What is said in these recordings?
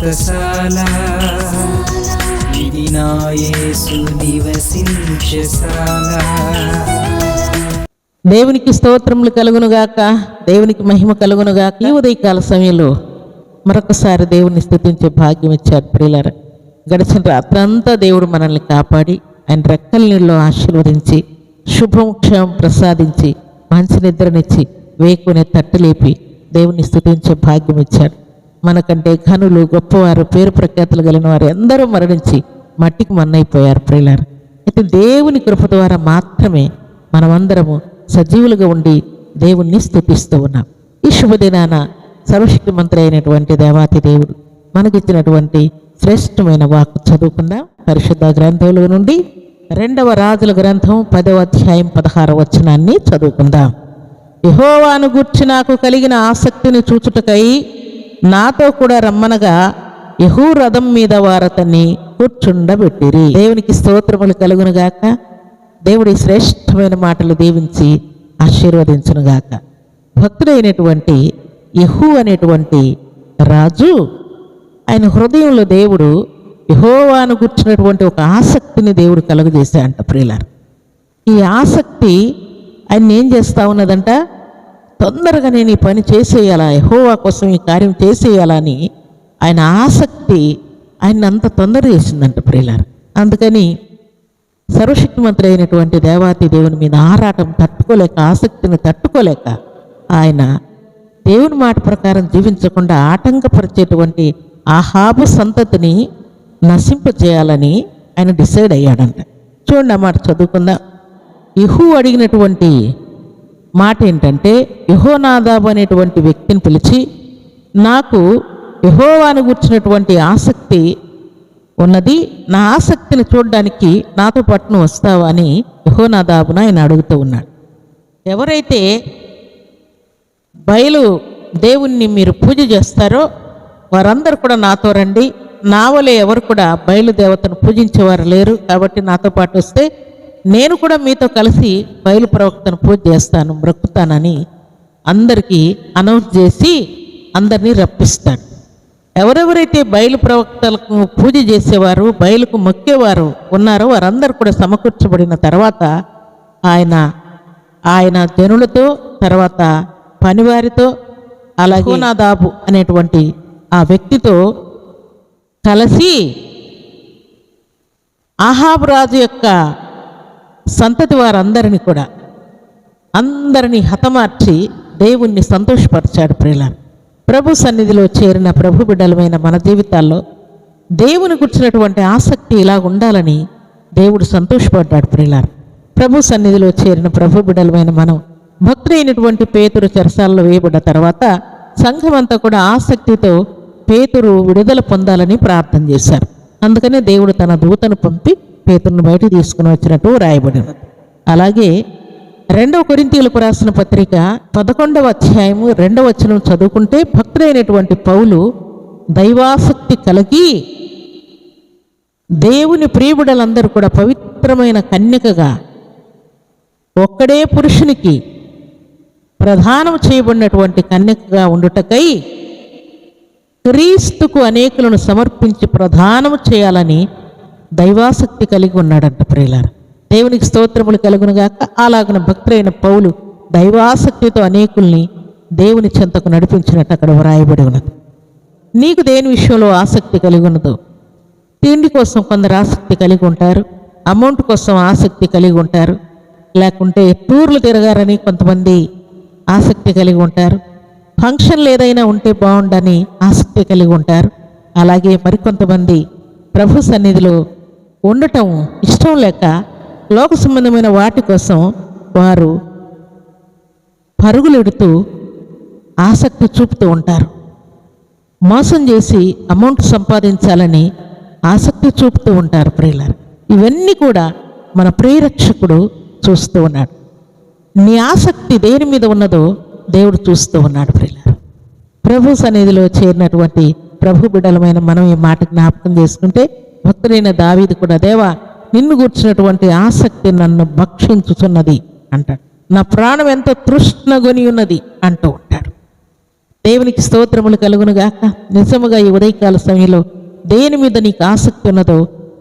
వ్రతశాల ఇది నా యేసు నివసించశాల దేవునికి స్తోత్రములు కలుగునుగాక దేవునికి మహిమ కలుగునుగాక ఈ ఉదయకాల సమయంలో మరొకసారి దేవుని స్థుతించే భాగ్యం ఇచ్చాడు ప్రియులారా. గడిచిన రాత్రంతా దేవుడు మనల్ని కాపాడి ఆయన రెక్కల నీళ్ళు ఆశీర్వదించి శుభముక్షం క్షేమం ప్రసాదించి మంచి నిద్రనిచ్చి వేకునే తట్టు లేపి దేవుని స్థుతించే భాగ్యం ఇచ్చాడు. మనకంటే ఘనులు గొప్పవారు పేరు ప్రఖ్యాతులు కలిగిన వారు ఎందరూ మరణించి మట్టికి మన్నైపోయారు ప్రియులారా. అయితే దేవుని కృప ద్వారా మాత్రమే మనమందరము సజీవులుగా ఉండి దేవుణ్ణి స్థుతిస్తూ ఉన్నాం. ఈ శుభదినాన సర్వశక్తి మంత్రి అయినటువంటి దేవాతి దేవుడు మనకిచ్చినటువంటి శ్రేష్టమైన వాక్ చదువుకుందాం. పరిశుద్ధ గ్రంథముల నుండి రెండవ రాజుల గ్రంథం పదవ అధ్యాయం పదహార వచనాన్ని చదువుకుందాం. యహోవాను గుర్చి నాకు కలిగిన ఆసక్తిని చూచుటకై నాతో కూడా రమ్మనగా యహూ రథం మీద వారతని కూర్చుండబెట్టిరి. దేవునికి స్తోత్రములు కలుగునుగాక. దేవుడి శ్రేష్టమైన మాటలు దీవించి ఆశీర్వదించునుగాక. భక్తుడైనటువంటి యహూ అనేటువంటి రాజు ఆయన హృదయంలో దేవుడు యహోవాను గుర్చినటువంటి ఒక ఆసక్తిని దేవుడు కలుగజేశాడంట ప్రియులారు. ఈ ఆసక్తి ఆయన ఏం చేస్తా ఉన్నదంట? తొందరగా నేను ఈ పని చేసేయాలా? యహోవా కోసం ఈ కార్యం చేసేయాలని ఆయన ఆసక్తి ఆయన అంత తొందర చేసిందంట ప్రియులారు. అందుకని సర్వశక్తిమంతుడు అయినటువంటి దేవాతి దేవుని మీద ఆరాటం తట్టుకోలేక ఆసక్తిని తట్టుకోలేక ఆయన దేవుని మాట ప్రకారం జీవించకుండా ఆటంకపరిచేటువంటి ఆహాబు సంతతిని నశింపజేయాలని ఆయన డిసైడ్ అయ్యాడంట. చూడండి ఆ మాట చదువుకుందాం. ఇహు అడిగినటువంటి మాట ఏంటంటే యహోనాదాబు అనేటువంటి వ్యక్తిని పిలిచి నాకు యహోవాను గుర్చినటువంటి ఆసక్తి ఉన్నది. నా ఆసక్తిని చూడడానికి నాతో పట్టును వస్తావా? అని యహోనాదాబును ఆయన అడుగుతూ ఉన్నాడు. ఎవరైతే బయలు దేవుణ్ణి మీరు పూజ చేస్తారో వారందరూ కూడా నాతో రండి. నావలే ఎవరు కూడా బయలు దేవతను పూజించేవారు లేరు. కాబట్టి నాతో పాటు వస్తే నేను కూడా మీతో కలిసి బయలు ప్రవక్తను పూజ చేస్తాను బ్రక్కుతానని అందరికీ అనౌన్స్ చేసి అందరినీ రప్పిస్తాడు ఎవరెవరైతే బయలు ప్రవక్తలకు పూజ చేసేవారు బయలుకు మొక్కేవారు ఉన్నారో వారందరూ కూడా సమకూర్చబడిన తర్వాత ఆయన ఆయన జనులతో తర్వాత పనివారితో అలాగే నాదాబు అనేటువంటి ఆ వ్యక్తితో కలిసి ఆహాబ్ రాజు యొక్క సంతతి వారందరిని కూడా అందరినీ హతమార్చి దేవుణ్ణి సంతోషపరిచాడు ప్రియుల. ప్రభు సన్నిధిలో చేరిన ప్రభు బిడ్డలమైన మన జీవితాల్లో దేవుని గుర్చినటువంటి ఆసక్తి ఇలా ఉండాలని దేవుడు సంతోషపడ్డాడు ప్రియులారు ప్రభు సన్నిధిలో చేరిన ప్రభు బిడ్డలమైన మనం భక్తుడైనటువంటి పేతురు చెరసాలలో వేయబడ్డ తర్వాత సంఘమంతా కూడా ఆసక్తితో పేతురు విడుదల పొందాలని ప్రార్థన చేశారు. అందుకనే దేవుడు తన దూతను పంపి పేతురును బయటికి తీసుకుని వచ్చినట్టు రాయబడి అలాగే రెండవ కొరింతీలకు రాసిన పత్రిక పదకొండవ అధ్యాయము రెండవ వచనం చదువుకుంటే భక్తుడైనటువంటి పౌలు దైవాసక్తి కలిగి దేవుని ప్రియుడలందరూ కూడా పవిత్రమైన కన్యకగా ఒక్కడే పురుషునికి ప్రధానం చేయబడినటువంటి కన్యకగా ఉండుటకై క్రీస్తుకు అనేకులను సమర్పించి ప్రధానం చేయాలని దైవాసక్తి కలిగి ఉన్నాడంట ప్రియులారు. దేవునికి స్తోత్రములు కలుగునుగాక అలాగున భక్తులైన పౌలు దైవాసక్తితో అనేకుల్ని దేవుని చెంతకు నడిపించినట్టు అక్కడ వ్రాయబడి ఉన్నది. నీకు దేని విషయంలో ఆసక్తి కలిగి ఉన్నదో తిండి కోసం కొందరు ఆసక్తి కలిగి ఉంటారు. అమౌంట్ కోసం ఆసక్తి కలిగి ఉంటారు. లేకుంటే టూర్లు తిరగారని కొంతమంది ఆసక్తి కలిగి ఉంటారు. ఫంక్షన్లు ఏదైనా ఉంటే బాగుండని ఆసక్తి కలిగి ఉంటారు. అలాగే మరికొంతమంది ప్రభు సన్నిధిలో ఉండటం ఇష్టం లేక లోక సంబంధమైన వాటి కోసం వారు పరుగులెడుతూ ఆసక్తి చూపుతూ ఉంటారు. మోసం చేసి అమౌంట్ సంపాదించాలని ఆసక్తి చూపుతూ ఉంటారు ప్రియులారు. ఇవన్నీ కూడా మన ప్రియరక్షకుడు చూస్తూ ఉన్నాడు. నీ ఆసక్తి దేని మీద ఉన్నదో దేవుడు చూస్తూ ఉన్నాడు ప్రియులారు. ప్రభు సన్నిధిలో చేరినటువంటి ప్రభు బిడలమైన మనం ఈ మాట జ్ఞాపకం చేసుకుంటే భక్తుడైన దావీది కూడా దేవా నిన్ను కూర్చున్నటువంటి ఆసక్తి నన్ను భక్షించుచున్నది అంటాడు. నా ప్రాణం ఎంతో తృష్ణగొని ఉన్నది అంటూ ఉంటాడు. దేవునికి స్తోత్రములు కలుగునుగాక నిజముగా ఈ ఉదయకాల సమయంలో దేని మీద నీకు ఆసక్తి ఉన్నదో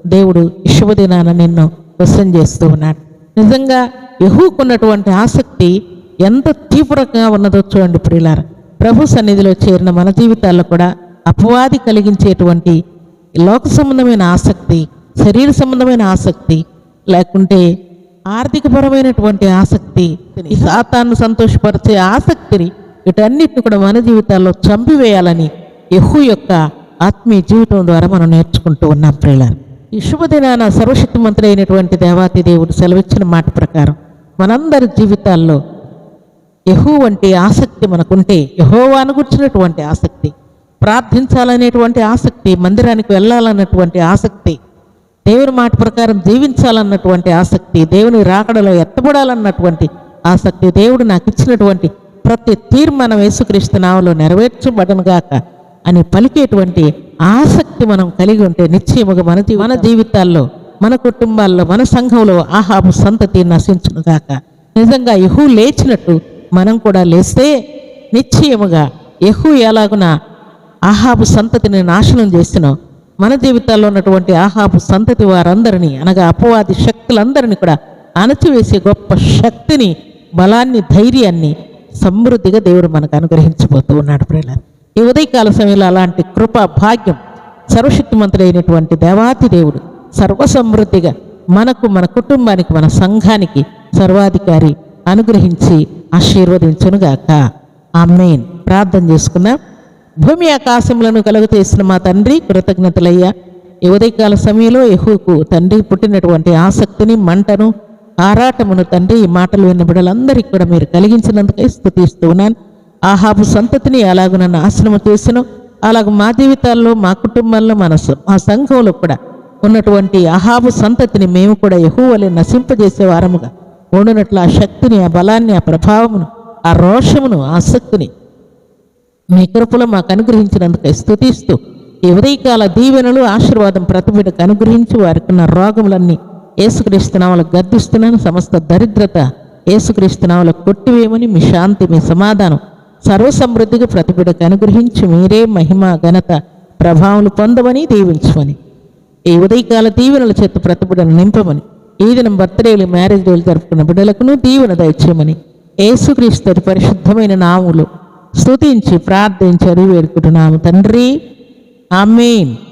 దేవుడు శుభదినాన నిన్ను క్వశ్చన్ చేస్తూ ఉన్నాడు. నిజంగా యహూకున్నటువంటి ఆసక్తి ఎంత తీవ్రంగా ఉన్నదో చూడండి ప్రియులార. ప్రభు సన్నిధిలో చేరిన మన జీవితాల్లో కూడా అపవాది కలిగించేటువంటి లోక సంబంధమైన ఆసక్తి శరీర సంబంధమైన ఆసక్తి లేకుంటే ఆర్థికపరమైనటువంటి ఆసక్తి ఈ సాతాన్ని సంతోషపరిచే ఆసక్తిని వీటన్నిటిని కూడా మన జీవితాల్లో చంపివేయాలని యహు యొక్క ఆత్మీయ జీవితం ద్వారా మనం నేర్చుకుంటూ ఉన్నాం ప్రియులారు. ఈ శుభదినాన సర్వశక్తిమంతుడు అయినటువంటి దేవాతి దేవుడు సెలవిచ్చిన మాట ప్రకారం మనందరి జీవితాల్లో యహూ వంటి ఆసక్తి మనకుంటే యహోవాను గుర్చినటువంటి ఆసక్తి ప్రార్థించాలనేటువంటి ఆసక్తి మందిరానికి వెళ్ళాలన్నటువంటి ఆసక్తి దేవుని మాట ప్రకారం జీవించాలన్నటువంటి ఆసక్తి దేవుని రాకడలో ఎత్తబడాలన్నటువంటి ఆసక్తి దేవుడు నాకు ఇచ్చినటువంటి ప్రతి తీర్మానం యేసుక్రీస్తు నామలో నెరవేర్చబడనుగాక అని పలికేటువంటి ఆసక్తి మనం కలిగి ఉంటే నిశ్చయముగా మన మన జీవితాల్లో మన కుటుంబాల్లో మన సంఘంలో ఆహాబు సంతతి నశించునుగాక. నిజంగా యహూ లేచినట్టు మనం కూడా లేస్తే నిశ్చయముగా యహూ ఎలాగున ఆహాబు సంతతిని నాశనం చేసినో మన జీవితాల్లో ఉన్నటువంటి ఆహాబు సంతతి వారందరినీ అనగా అపవాది శక్తులందరినీ కూడా అణచివేసే గొప్ప శక్తిని బలాన్ని ధైర్యాన్ని సమృద్ధిగా దేవుడు మనకు అనుగ్రహించబోతూ ఉన్నాడు ప్రేల ఈ ఉదయకాల సమయంలో అలాంటి కృప భాగ్యం సర్వశక్తిమంతుడైనటువంటి దేవాతి దేవుడు సర్వసమృద్ధిగా మనకు మన కుటుంబానికి మన సంఘానికి సర్వాధికారి అనుగ్రహించి ఆశీర్వదించునుగాక. మెయిన్ ప్రార్థన చేసుకుందాం. భూమి ఆకాశములను కలుగుతేసిన మా తండ్రి కృతజ్ఞతలయ్యా. ఈ ఉదయకాల సమయంలో యహూకు తండ్రి పుట్టినటువంటి ఆసక్తిని మంటను ఆరాటమును తండ్రి ఈ మాటలు విన్న బిడ్డలందరికీ కూడా మీరు కలిగించినందుకై స్థుతిస్తూ ఉన్నాను. ఆహాబు సంతతిని అలాగ నన్ను ఆశ్రమం చేసిన అలాగ మా జీవితాల్లో మా కుటుంబాల్లో మనసు మా సంఘంలో కూడా ఉన్నటువంటి అహాబు సంతతిని మేము కూడా యహూవలే నశింపజేసే వారముగా ఉండినట్లు ఆ శక్తిని ఆ బలాన్ని ఆ ప్రభావమును ఆ రోషమును ఆసక్తిని మీ కృపలో మాకు అనుగ్రహించినందుకు స్థుతిస్తూ ఈ ఉదయకాల దీవెనలు ఆశీర్వాదం ప్రతిబిడకు అనుగ్రహించి వారికి ఉన్న రోగములన్నీ ఏసుక్రీస్తునామలకు గర్దిస్తున్నాను సమస్త దరిద్రత ఏసుక్రీస్తునామలకు కొట్టివేయమని మీ శాంతి మీ సమాధానం సర్వసమృద్ధిగా ప్రతిబిడకు అనుగ్రహించి మీరే మహిమ ఘనత ప్రభావం పొందమని దీవించమని ఈ ఉదయకాల దీవెనల చేత ప్రతిబిడను నింపమని ఈ దినం బర్త్డేలు మ్యారేజ్ డేలు జరుపుకున్న బిడ్డలకును దీవెన దయచేయమని ఏసుక్రీస్తు పరిశుద్ధమైన నాములు స్తుతించి ప్రార్థించి అది వేడుకుంటున్నాము. తండ్రి ఆమెన్.